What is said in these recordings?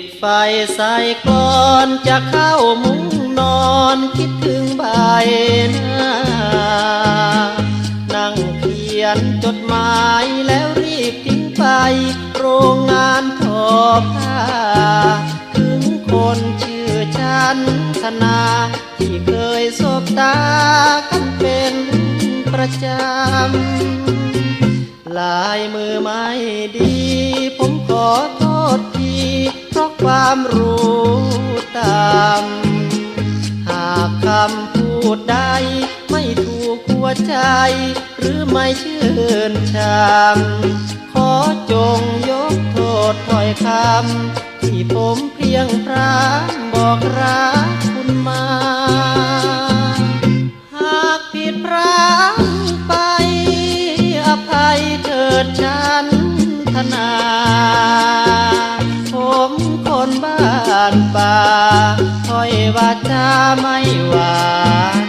ดไฟใส่กลอนจะเข้ามุ้งนอนคิดถึงใบหน้า นั่งเขียนจดหมายแล้วรีบทิ้งไป โรงงานทอผ้า ถึงคนชื่อฉันธนา ที่เคยสบตากันเป็นประจำ ลายมือไม่ดี ผมขอโท ความรู้ตามหากคำพูดใดไม่ถูกหัวใจ หรือไม่เชื่นชมขอจงยกโทษถ้อยคำที่ผมเพียงพรำบอกรัก คนบ้านป่าถ้อยวาจาไม่หวาน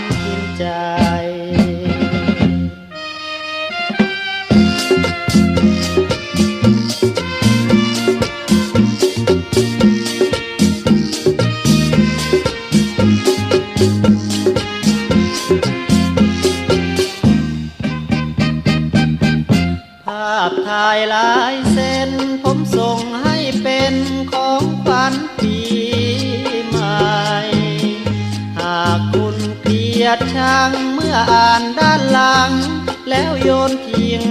ายลายเส้น ผมส่งให้เป็นของขวัญปีใหม่ หากคุณเกลียดชังเมื่ออ่านด้านหลัง แล้วโยนทิ้ง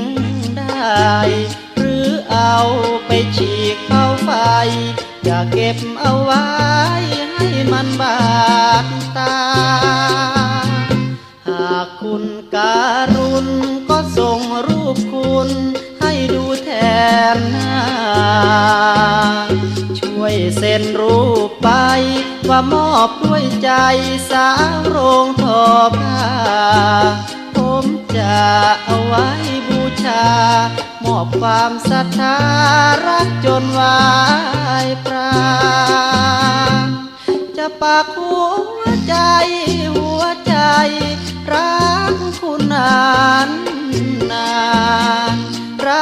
ได้ หรือเอาไปฉีกเข้าไฟ อย่าเก็บเอาไว้ให้มันบาดตา หากคุณการุณก็ส่งรูปคุณ นหน้า ช่วยเซ็นรูปไป ว่ามอบด้วยใจสาวโรงทอผ้าผมจะเอาไว้บูชา มอบความศรัทธารักจนวายปราจะปากหัวใจหัวใจรักคุณนานนาน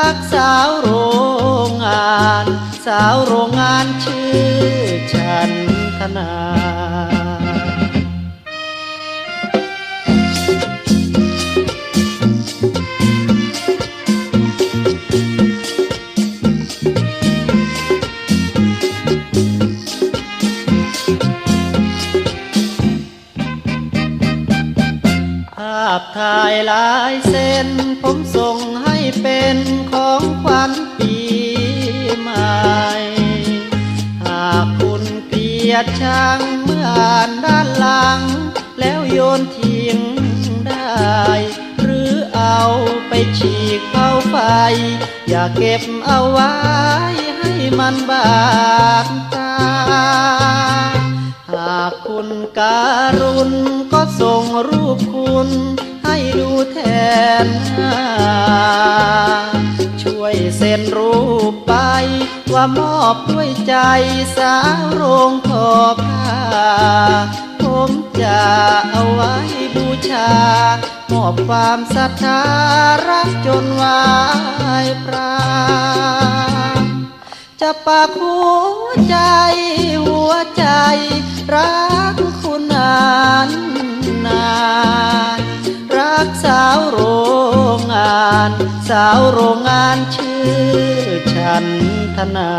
รักสาวโรงงาน สาวโรงงานชื่อฉันธนาภาพถ่ายลายเส้นผมส่ง เป็นของขวัญปีใหม่ หากคุณเกลียดชังเมื่ออ่านด้านหลัง แล้วโยนทิ้งได้ หรือเอาไปฉีกเข้าไฟ อย่าเก็บเอาไว้ให้มันบาดตา หากคุณการุณก็ส่งรูปคุณ ให้ดูแทนช่วยเซ็นรูปไป ว่ามอบด้วยใจสาวโรงทอผ้าผมจะเอาไว้บูชามอบความศรัทธารักจนวายปราจะปากหัวใจหัวใจรัก สาวโรงงานชื่อฉันธนา